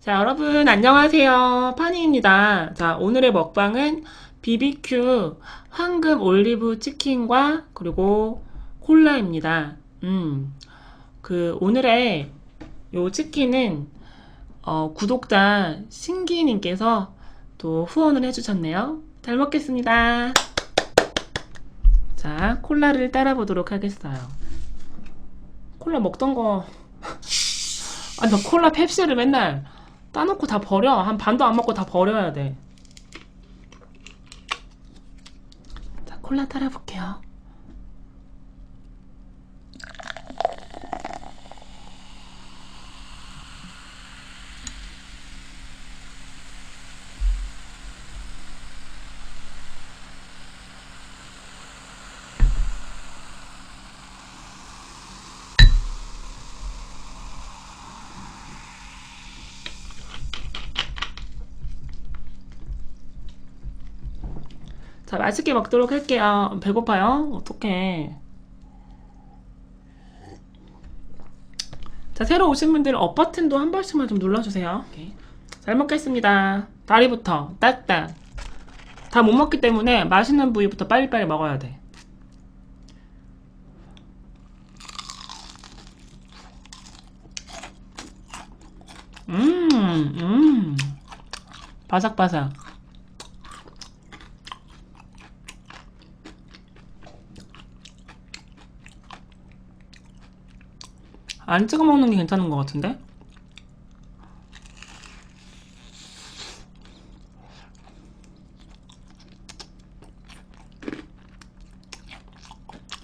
자, 여러분, 안녕하세요. 파니입니다. 자, 오늘의 먹방은 BBQ 황금 올리브 치킨과 그리고 콜라입니다. 음, 그, 오늘의 요 치킨은, 어, 구독자 신기님께서 또 후원을 해주셨네요. 잘 먹겠습니다. 자, 콜라를 따라 보도록 하겠어요. 콜라 먹던 거, 아, 나 콜라 펩시를 맨날 따놓고 다 버려. 한 반도 안 먹고 다 버려야 돼. 자, 콜라 따라 볼게요. 자, 맛있게 먹도록 할게요. 배고파요? 어떡해. 자, 새로 오신 분들 업 버튼도 한 번씩만 좀 눌러주세요. 잘 먹겠습니다. 다리부터 딱딱. 다 못 먹기 때문에 맛있는 부위부터 빨리빨리 먹어야 돼. 음, 음. 바삭바삭. 안 찍어 먹는 게 괜찮은 것 같은데?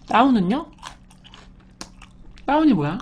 다운은요? 다운이 뭐야?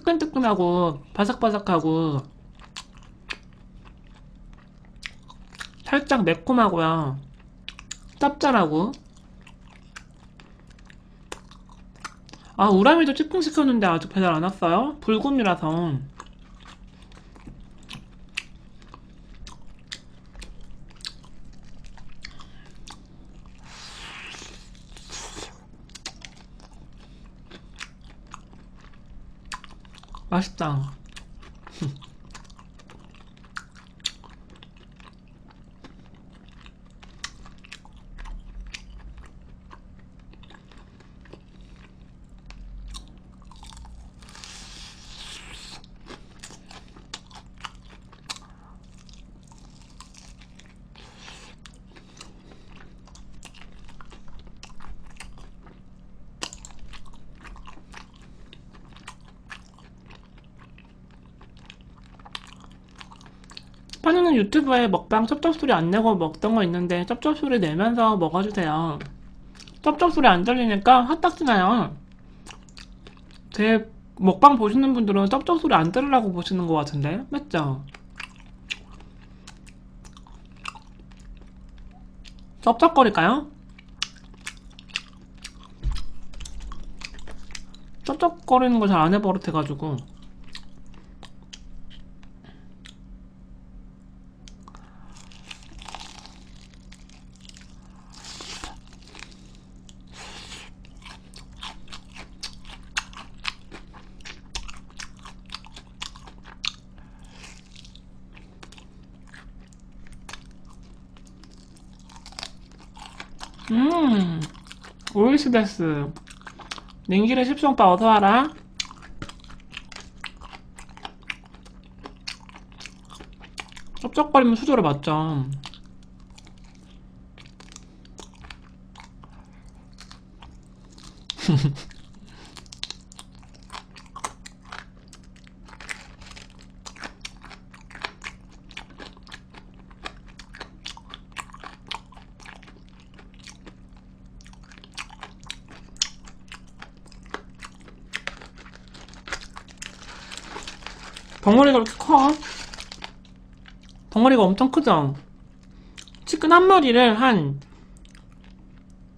뜨끈뜨끈하고 바삭바삭하고 살짝 매콤하고요. 짭짤하고 아 우라미도 치킨 시켰는데 아직 배달 안 왔어요? 불금이라서 맛 파누는 유튜브에 먹방 쩝쩝소리 안 내고 먹던 거 있는데 쩝쩝소리 내면서 먹어주세요. 쩝쩝소리 안 들리니까 화딱지 나요. 제 먹방 보시는 분들은 쩝쩝소리 안 들으려고 보시는 것 같은데 맞죠? 쩝쩝거릴까요? 쩝쩝거리는 거잘안 해버릇해가지고 음, 오이시 데스. 냉길의 십성빠 어서 와라. 쩝쩝거리면 수저로 맞죠. 덩어리가 이렇게 커. 덩어리가 엄청 크죠? 치킨 한 마리를 한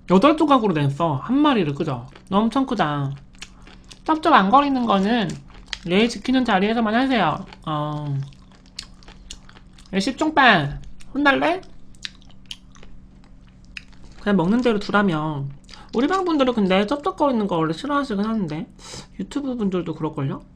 8조각으로 냈어. 한 마리를, 그죠? 엄청 크다. 쩝쩝 안 거리는 거는 얘 지키는 자리에서만 하세요. 어. 얘 십중반 혼날래? 그냥 먹는 대로 두라며. 우리 방 분들은 근데 쩝쩝거리는 거 원래 싫어하시긴 하는데 유튜브 분들도 그럴걸요?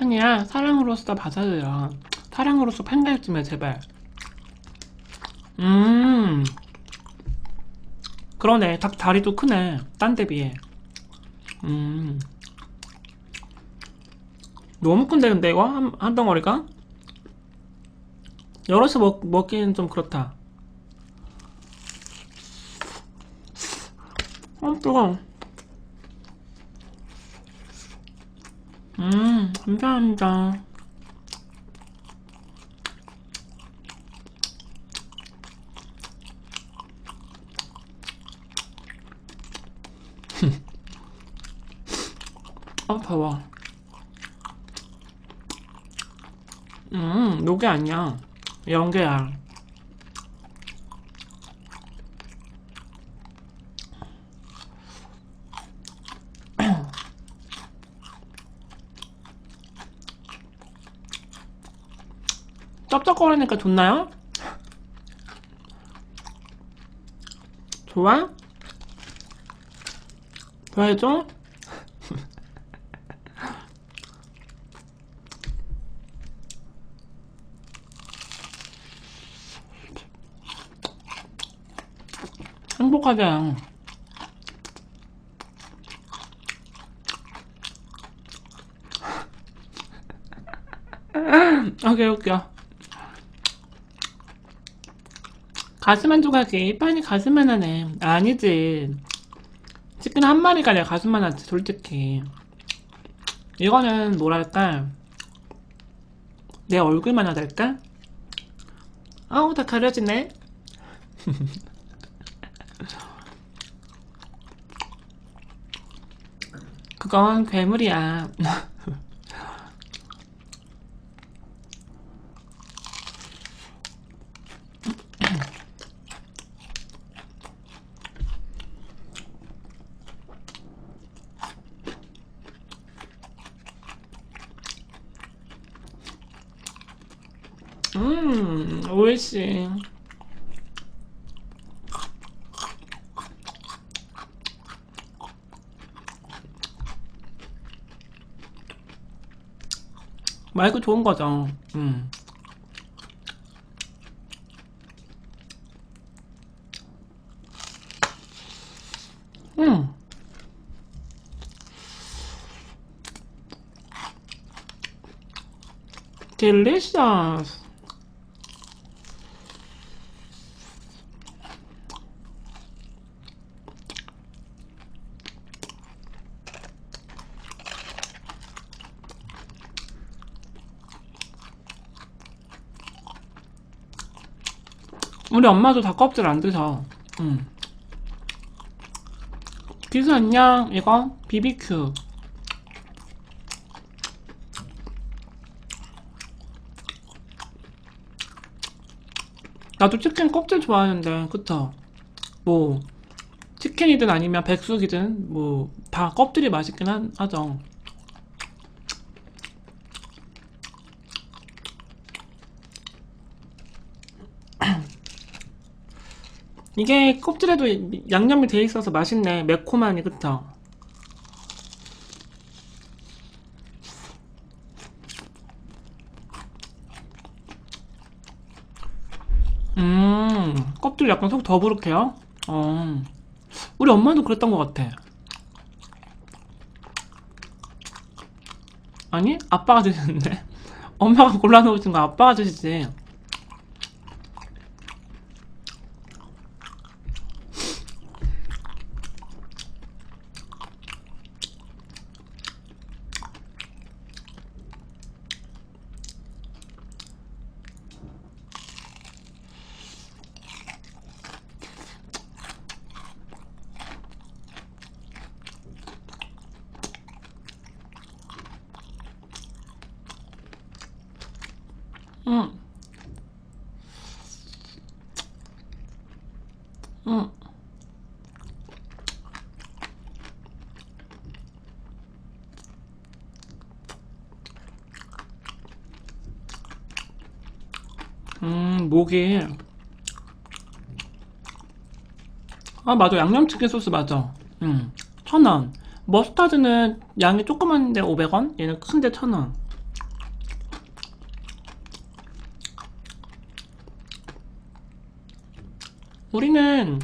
아니야 사랑으로서 받아들여. 사랑으로서 팬가입 좀해 제발. 음. 그러네. 닭 다리도 크네. 딴 데 비해. 음. 너무 큰데 근데 이거? 한, 한 덩어리가? 여럿이 먹, 먹기는 좀 그렇다. 어 뜨거워 음, 감사합니다. 아, 더워. 음, 요게 아니야. 연계야. 쩝쩝거리니까 좋나요? 좋아? 좋아해줘? 행복하자. 아, 개웃겨. 가슴 한 조각이 판이 가슴만 하네. 아니지. 치킨 한 마리가 내가 가슴만 하지, 솔직히. 이거는 뭐랄까. 내 얼굴만 하달까? 아우, 다 가려지네. 그건 괴물이야. 음, 오이씨. 마이크 좋은 거죠. 음. 음. delicious. 우리 엄마도 닭껍질 안 드셔. 응. 기수 안녕. 이거 BBQ. 나도 치킨 껍질 좋아하는데, 그쵸? 뭐, 치킨이든 아니면 백숙이든, 뭐, 다 껍질이 맛있긴 한- 하죠. 이게 껍질에도 양념이 돼 있어서 맛있네. 매콤하니, 그쵸? 음, 껍질 약간 속 더부룩해요? 어. 우리 엄마도 그랬던 것 같아. 아니? 아빠가 드시는데? 엄마가 골라놓으신 거 아빠가 드시지. 응. 응. 음, 목이. 아, 맞아. 양념치킨 소스 맞아. 음, 천 원. 머스타드는 양이 조그만데 500원? 얘는 큰데 천 원. 우리는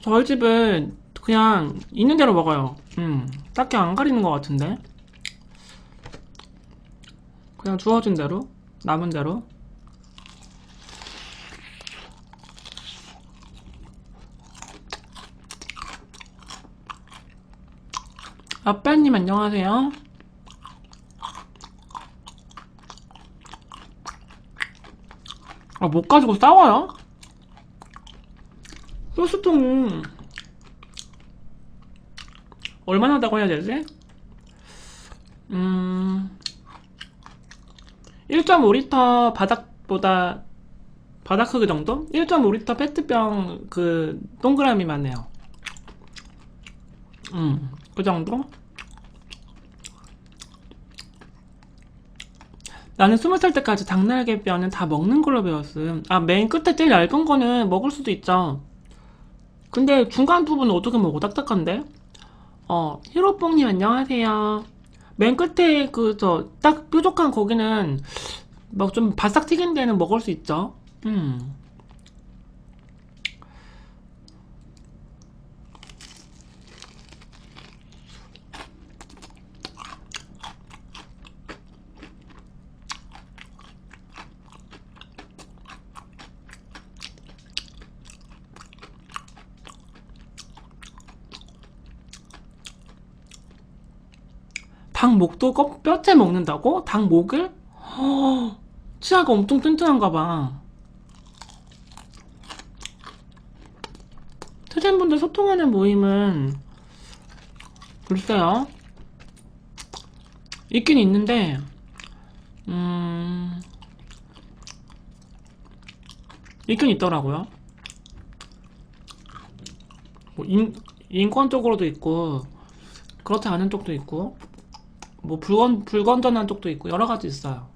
저희 집은 그냥 있는 대로 먹어요. 음, 딱히 안 가리는 것 같은데. 그냥 주어진 대로, 남은 대로. 아빠님 안녕하세요. 아, 못 가지고 싸워요? 소스통 얼마나 다고 해야 되지? 음 1.5리터 바닥보다 바닥 크기 정도? 1.5리터 페트병 그 동그라미만 해요. 음, 그 정도? 나는 스무 살 때까지 닭날개 뼈는 다 먹는 걸로 배웠음. 아, 맨 끝에 제일 얇은 거는 먹을 수도 있죠. 근데 중간 부분은 어떻게 먹어? 딱딱한데? 어, 히로뽕님 안녕하세요. 맨 끝에 그, 저, 딱 뾰족한 거기는 막 좀 바싹 튀긴 데는 먹을 수 있죠. 음. 닭 목도 껍- 뼈째 먹는다고? 닭 목을? 허, 치아가 엄청 튼튼한가 봐. 퇴진분들 소통하는 모임은 글쎄요. 있긴 있는데 음 있긴 있더라고요. 뭐 인, 인권적으로도 있고 그렇지 않은 쪽도 있고 뭐 불건 불건전한 쪽도 있고 여러 가지 있어요.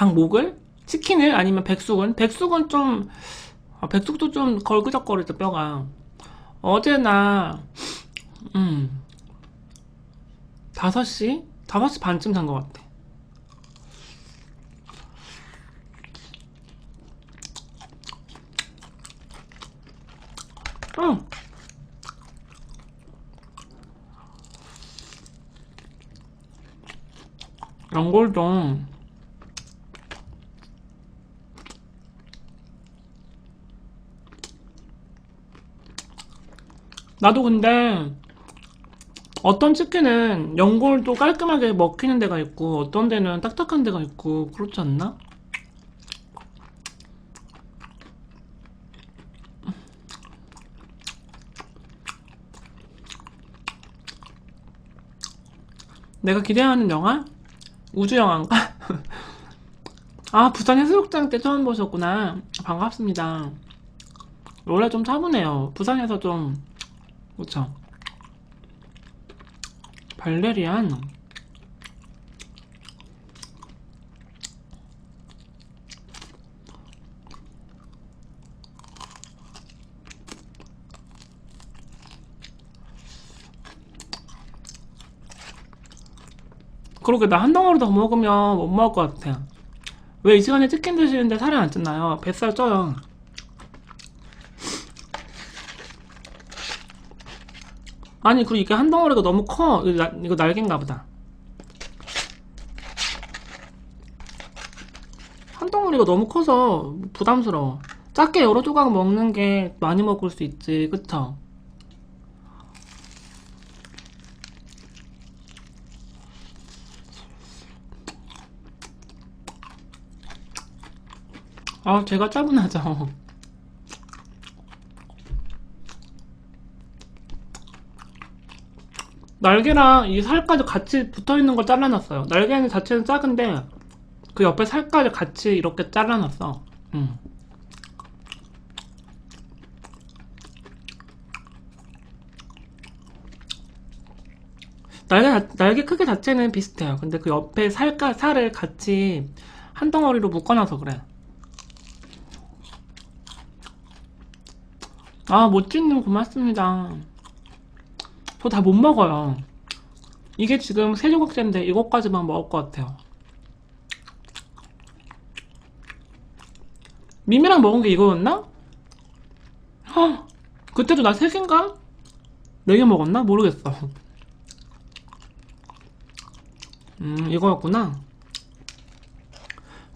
닭 목을? 치킨을? 아니면 백숙은? 백숙은 좀 아, 백숙도 좀 걸그적거리죠 뼈가. 어제 나 음, 5시? 5시 반쯤 잔 것 같아. 응. 연골도 나도 근데 어떤 치킨은 연골도 깔끔하게 먹히는 데가 있고 어떤 데는 딱딱한 데가 있고 그렇지 않나? 내가 기대하는 영화? 우주 영화인가? 아 부산 해수욕장 때 처음 보셨구나 반갑습니다 원래 좀 차분해요 부산에서 좀 그쵸 발레리안. 그러게 나 한 덩어리 더 먹으면 못 먹을 것 같아. 왜 이 시간에 치킨 드시는데 살이 안 찌나요? 뱃살 쪄요 아니 그리고 이게 한 덩어리가 너무 커 이거, 날, 이거 날개인가 보다 한 덩어리가 너무 커서 부담스러워 작게 여러 조각 먹는 게 많이 먹을 수 있지, 그쵸? 아, 제가 짜증나죠. 날개랑 이 살까지 같이 붙어 있는 걸 잘라놨어요. 날개는 자체는 작은데 그 옆에 살까지 같이 이렇게 잘라놨어. 음. 날개, 자- 날개 크기 자체는 비슷해요. 근데 그 옆에 살까, 살을 같이 한 덩어리로 묶어놔서 그래. 아, 멋진님 고맙습니다. 저 다 못 먹어요. 이게 지금 세 조각째인데 이것까지만 먹을 것 같아요. 미미랑 먹은 게 이거였나? 헉, 그때도 나세 개인가? 네개 먹었나? 모르겠어. 음, 이거였구나.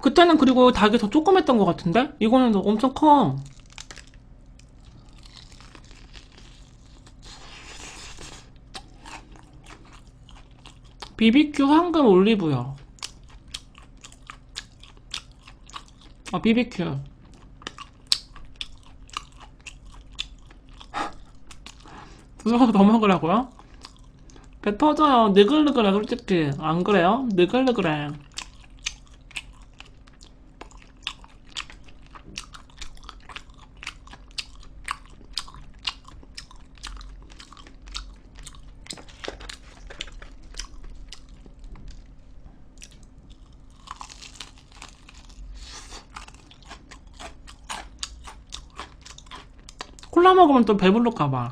그때는 그리고 닭이 더 조그맸던 것 같은데? 이거는 엄청 커. BBQ 황금 올리브요. 아, BBQ. 두 조각 더 먹으라고요? 배 터져요. 느글느글해, 솔직히. 안 그래요? 느글느글해. 콜라 먹으면 또 배부를까봐.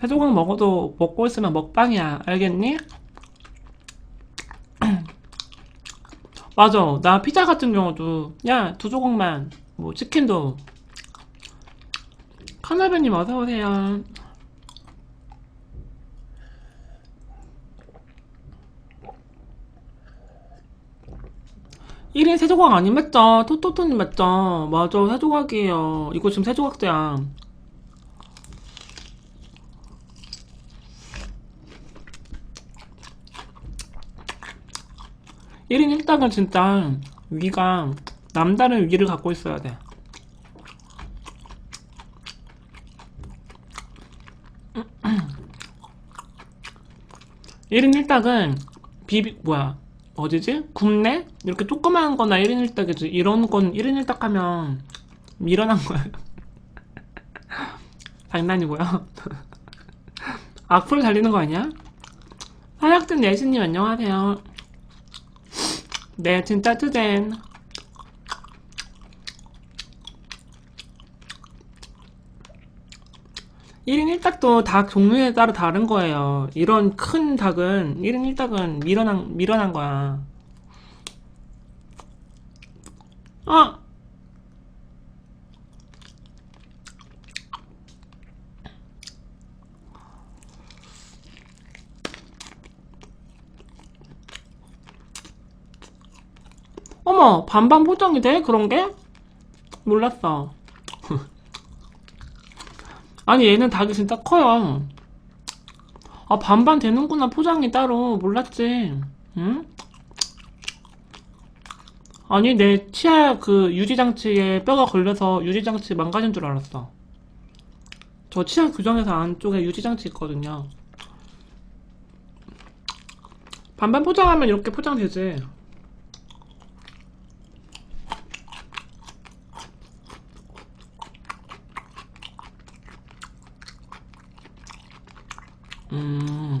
세 조각 먹어도 먹고 있으면 먹방이야. 알겠니? 맞아. 나 피자 같은 경우도 야 두 조각만 뭐 치킨도 카나베님 어서 오세요. 일인세 조각 아니 맞죠? 토토토님 맞죠? 맞아 세 조각이에요. 이거 지금 세 조각째야. 1인 1닭은 진짜 위가 남다른 위를 갖고 있어야 돼. 일인 1닭은 비비 뭐야 어디지? 굽네? 이렇게 조그마한 거나 1인 1닭이지 이런 건 1인 1닭 하면 밀어난 거예요 장난이고요 악플 달리는 거 아니야? 사약든 내신님 안녕하세요 네, 진짜 뜨젠. 일인일닭도 닭 종류에 따라 다른 거예요. 이런 큰 닭은, 1인 1닭은 밀어난, 밀어난 거야. 아! 어머, 반반 포장이 돼? 그런 게? 몰랐어. 아니, 얘는 닭이 진짜 커요. 아, 반반 되는구나, 포장이 따로. 몰랐지. 응? 아니, 내 치아 그 유지장치에 뼈가 걸려서 유지장치 망가진 줄 알았어. 저 치아 교정해서 안쪽에 유지장치 있거든요. 반반 포장하면 이렇게 포장되지. 음.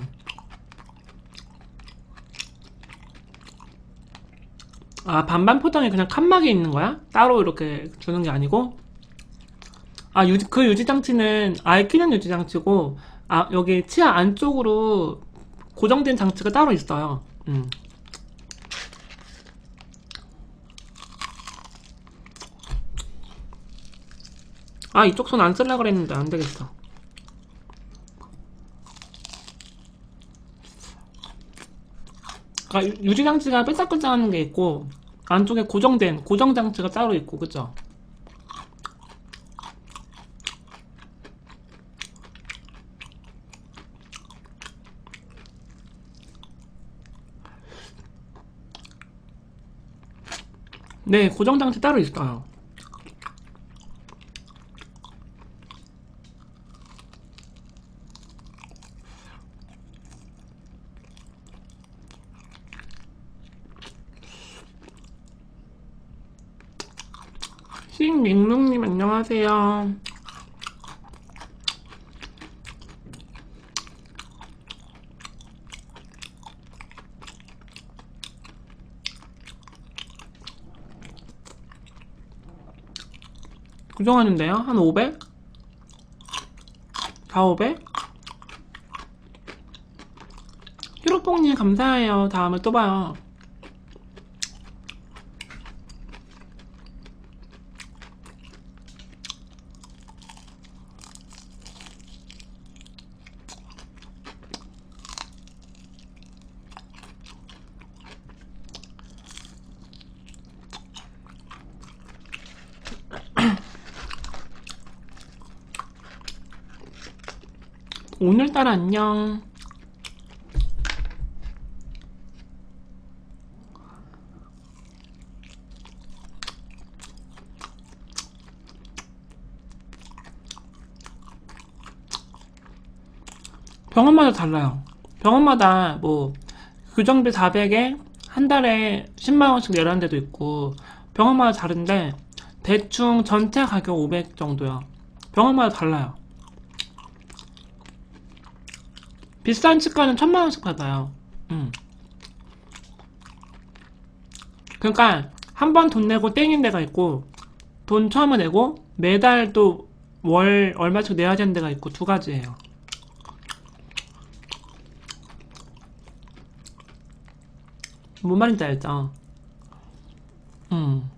아, 반반 포장에 그냥 칸막이 있는 거야? 따로 이렇게 주는 게 아니고? 아, 유지, 그 유지장치는 아예 끼는 유지장치고, 아, 여기 치아 안쪽으로 고정된 장치가 따로 있어요. 음. 아, 이쪽 손 안 쓸라 그랬는데 안 되겠어. 그러니까 유- 유지장치가 삐딱삐딱하는 게 있고 안쪽에 고정된 고정 장치가 따로 있고 그죠? 네, 고정 장치 따로 있어요. 싱밍룽님 안녕하세요. 고정하는데요? 한 500? 4, 500? 히로뽕님 감사해요. 다음에 또 봐요. 오늘따라 안녕. 병원마다 달라요. 병원마다 뭐 교정비 400에 한 달에 10만 원씩 내라는 데도 있고 병원마다 다른데 대충 전체 가격 500 정도요. 병원마다 달라요. 비싼 치과는 천만 원씩 받아요. 음. 그러니까 한 번 돈 내고 땡인 데가 있고 돈 처음에 내고 매달 또 월 얼마씩 내야 되는 데가 있고 두 가지예요. 뭔 말인지 알죠? 음.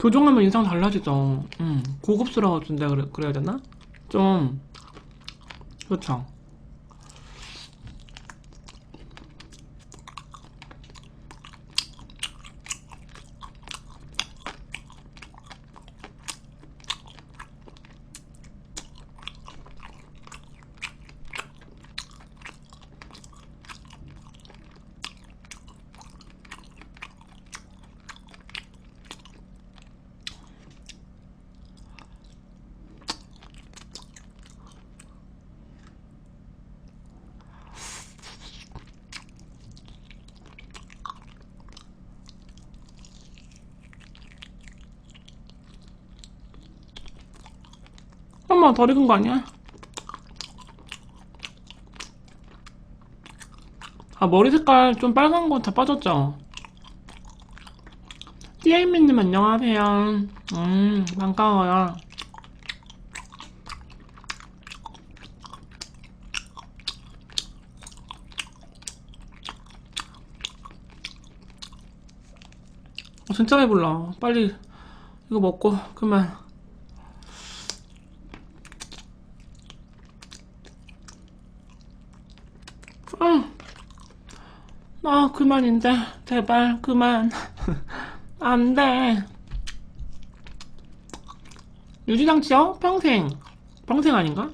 교정하면 인상 달라지죠. 음, 고급스러워진다 그래, 그래야 되나? 좀, 그렇죠. 엄마 덜 익은 거 아니야? 아 머리 색깔 좀 빨간 거 다 빠졌죠? 띠에이미님 안녕하세요. 음 반가워요. 어, 진짜 배불러. 빨리 이거 먹고 그만. 응. 아, 그만인데. 제발, 그만. 안 돼. 유지장치요? 평생. 평생 아닌가?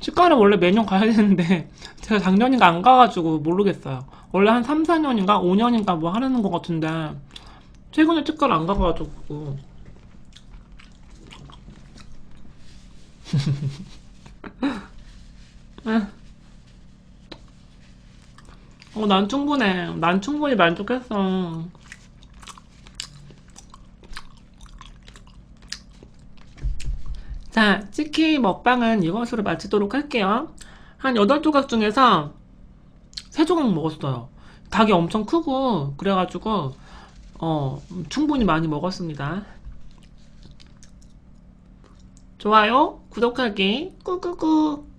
치과를 원래 매년 가야 되는데, 제가 작년인가 안 가가지고 모르겠어요. 원래 한 3, 4년인가? 5년인가 뭐 하려는 것 같은데, 최근에 치과를 안 가가지고. 어, 난 충분해. 난 충분히 만족했어. 자, 치킨 먹방은 이것으로 마치도록 할게요. 한 8조각 중에서 3조각 먹었어요. 닭이 엄청 크고, 그래가지고, 어, 충분히 많이 먹었습니다. 좋아요, 구독하기, 꾹꾹꾹.